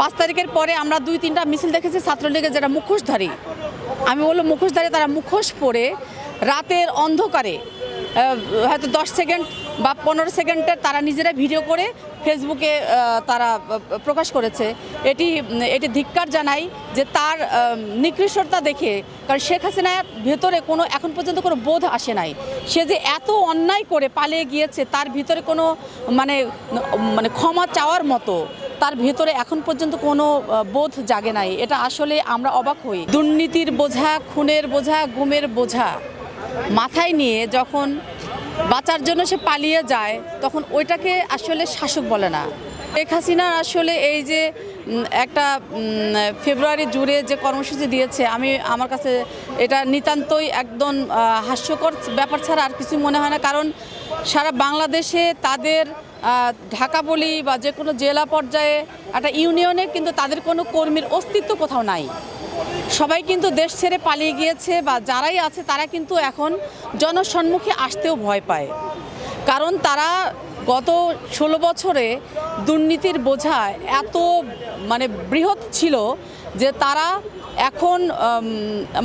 পাঁচ তারিখের পরে আমরা দুই তিনটা মিছিল দেখেছি, ছাত্রলীগের যারা মুখোশধারী। আমি বলল মুখোশধারী, তারা মুখোশ পরে রাতের অন্ধকারে হয়তো দশ সেকেন্ড বা পনেরো সেকেন্ডের তারা নিজেরা ভিডিও করে ফেসবুকে তারা প্রকাশ করেছে। এটি এটি ধিক্কার জানাই যে তার নিকৃষ্টতা দেখে, কারণ শেখ হাসিনার ভেতরে কোনো, এখন পর্যন্ত কোনো বোধ আসে নাই। সে যে এত অন্যায় করে পালিয়ে গিয়েছে, তার ভিতরে কোনো মানে মানে ক্ষমা চাওয়ার মতো তার ভেতরে এখন পর্যন্ত কোনো বোধ জাগে নাই। এটা আসলে আমরা অবাক হই। দুর্নীতির বোঝা, খুনের বোঝা, গুমের বোঝা মাথায় নিয়ে যখন বাঁচার জন্য সে পালিয়ে যায়, তখন ওইটাকে আসলে শাসক বলে না। শেখ হাসিনার আসলে এই যে একটা ফেব্রুয়ারি জুড়ে যে কর্মসূচি দিয়েছে, আমি আমার কাছে এটা নিতান্তই একদম হাস্যকর ব্যাপার ছাড়া আর কিছু মনে হয় না। কারণ সারা বাংলাদেশে তাদের ঢাকা বলি বা যে কোনো জেলা পর্যায়ে একটা ইউনিয়নে কিন্তু তাদের কোনো কর্মীর অস্তিত্ব কোথাও নাই। সবাই কিন্তু দেশ ছেড়ে পালিয়ে গিয়েছে বা যারাই আছে তারা কিন্তু এখন জনসম্মুখে আসতেও ভয় পায়। কারণ তারা গত ষোলো বছরে দুর্নীতির বোঝা এত মানে বৃহৎ ছিল যে তারা এখন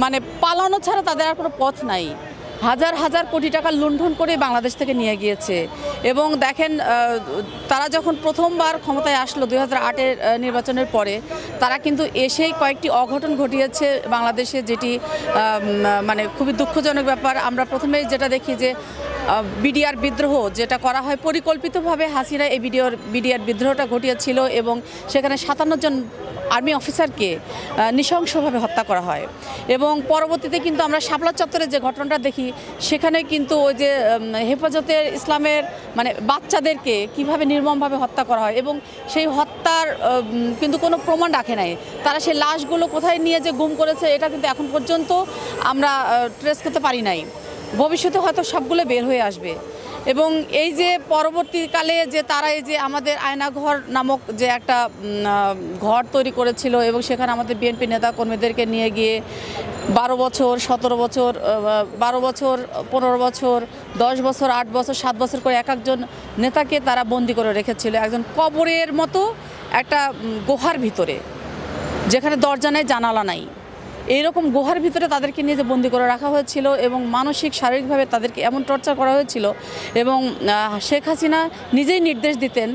মানে পালানো ছাড়া তাদের আর কোনো পথ নাই। হাজার হাজার কোটি টাকা লুণ্ঠন করে বাংলাদেশ থেকে নিয়ে গিয়েছে। এবং দেখেন তারা যখন প্রথমবার ক্ষমতায় আসলো দুই হাজার আটের নির্বাচনের পরে, তারা কিন্তু এসেই কয়েকটি অঘটন ঘটিয়েছে বাংলাদেশে, যেটি মানে খুবই দুঃখজনক ব্যাপার। আমরা প্রথমেই যেটা দেখি যে বিডিআর বিদ্রোহ, যেটা করা হয় পরিকল্পিতভাবে হাসিনা এই বিডিওর, বিডিআর বিদ্রোহটা ঘটিয়েছিল এবং সেখানে সাতান্ন জন আর্মি অফিসারকে নৃশংসভাবে হত্যা করা হয়। এবং পরবর্তীতে কিন্তু আমরা শাপলা চত্বরে যে ঘটনাটা দেখি, সেখানে কিন্তু ওই যে হেফাজতের ইসলামের মানে বাচ্চাদেরকে কীভাবে নির্মমভাবে হত্যা করা হয় এবং সেই হত্যার কিন্তু কোনো প্রমাণ রাখে নাই। তারা সেই লাশগুলো কোথায় নিয়ে যে গুম করেছে, এটা কিন্তু এখন পর্যন্ত আমরা ট্রেস করতে পারি নাই। ভবিষ্যতে হয়তো সবগুলো বের হয়ে আসবে। এবং এই যে পরবর্তীকালে যে তারা এই যে আমাদের আয়নাঘর নামক যে একটা ঘর তৈরি করেছিল এবং সেখানে আমাদের বিএনপি নেতা কর্মীদেরকে নিয়ে গিয়ে বারো বছর, সতেরো বছর বারো বছর, পনেরো বছর, দশ বছর, আট বছর, সাত বছর করে এক একজন নেতাকে তারা বন্দি করে রেখেছিল। একজন কবরের মতো একটা গুহার ভিতরে, যেখানে দরজা নেই, জানালা নাই। এইরকম গুহার ভিতরে তাদেরকে নিয়ে যে বন্দি করে রাখা হয়েছিল এবং মানসিক, শারীরিকভাবে তাদেরকে এমন টর্চার করা হয়েছিল এবং শেখ হাসিনা নিজেই নির্দেশ দিতেন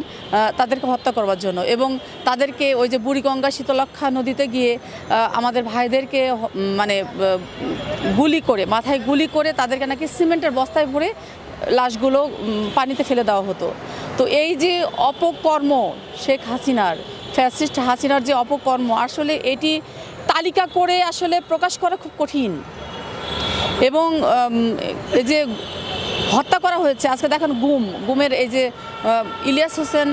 তাদেরকে হত্যা করবার জন্য এবং তাদেরকে ওই যে বুড়িগঙ্গা শীতলক্ষা নদীতে গিয়ে আমাদের ভাইদেরকে মানে গুলি করে, মাথায় গুলি করে তাদেরকে নাকি সিমেন্টের বস্তায় ভরে লাশগুলো পানিতে ফেলে দেওয়া হতো। তো এই যে অপকর্ম শেখ হাসিনার, ফ্যাসিস্ট হাসিনার যে অপকর্ম, আসলে এটি তালিকা করে আসলে প্রকাশ করা খুব কঠিন। এবং এই যে হত্যা করা হয়েছে, আজকে দেখেন গুম, গুমের এই যে ইলিয়াস হোসেন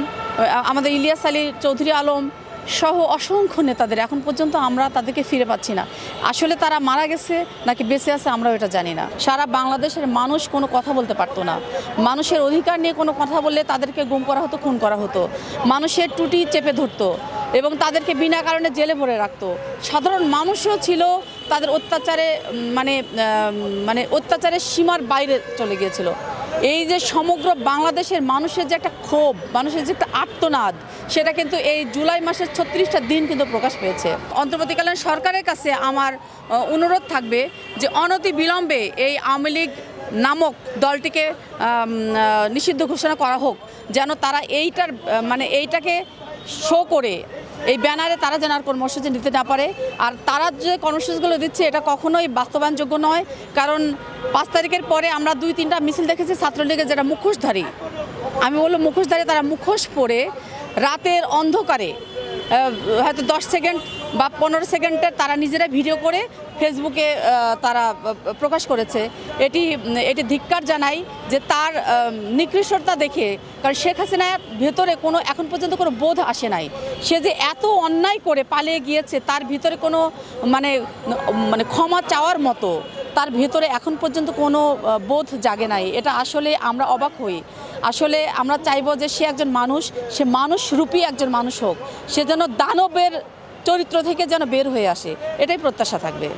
আমাদের ইলিয়াস আলী চৌধুরী আলম সহ অসংখ্য নেতাদের এখন পর্যন্ত আমরা তাদেরকে ফিরে পাচ্ছি না। আসলে তারা মারা গেছে নাকি বেঁচে আছে আমরাও এটা জানি না। সারা বাংলাদেশের মানুষ কোনো কথা বলতে পারতো না। মানুষের অধিকার নিয়ে কোনো কথা বললে তাদেরকে গুম করা হতো, খুন করা হতো। মানুষের টুটি চেপে ধরতো। এবং তাদেরকে বিনা কারণে জেলে ভরে রাখতো। সাধারণ মানুষও ছিল, তাদের অত্যাচারে মানে মানে অত্যাচারের সীমার বাইরে চলে গিয়েছিল। এই যে সমগ্র বাংলাদেশের মানুষের যে একটা ক্ষোভ, মানুষের যে একটা আত্মনাদ সেটা কিন্তু এই জুলাই মাসের ছত্রিশটা দিন কিন্তু প্রকাশ পেয়েছে। অন্তর্বর্তীকালীন সরকারের কাছে আমার অনুরোধ থাকবে যে অনতি বিলম্বে এই আওয়ামী লীগ নামক দলটিকে নিষিদ্ধ ঘোষণা করা হোক, যেন তারা এইটার মানে এইটাকে শো করে এই ব্যানারে তারা যেন আর কর্মসূচি নিতে না পারে, আর তারা যে কর্মসূচিগুলো দিচ্ছে এটা কখনোই বাস্তবায়নযোগ্য নয়। কারণ পাঁচ তারিখের পরে আমরা দুই তিনটা মিছিল দেখেছি ছাত্রলীগের যেটা মুখোশধারী। আমি বলল মুখোশধারী তারা মুখোশ পরে রাতের অন্ধকারে হয়তো দশ সেকেন্ড বা পনেরো সেকেন্ডের তারা নিজেরা ভিডিও করে ফেসবুকে তারা প্রকাশ করেছে। এটি এটি ধিক্কার জানাই যে তার নিকৃষ্টতা দেখে, কারণ শেখ হাসিনার ভেতরে কোনো, এখন পর্যন্ত কোনো বোধ আসে নাই। সে যে এত অন্যায় করে পালিয়ে গিয়েছে, তার ভিতরে কোনো মানে মানে ক্ষমা চাওয়ার মতো, তার ভেতরে এখন পর্যন্ত কোনো বোধ জাগে নাই। এটা আসলে আমরা অবাক হই। আসলে আমরা চাইব যে সে একজন মানুষ, সে মানুষ রূপী একজন মানুষ হোক। সে যেন দানবের চরিত্র থেকে যেন বের হয়ে আসে এটাই প্রত্যাশা থাকবে।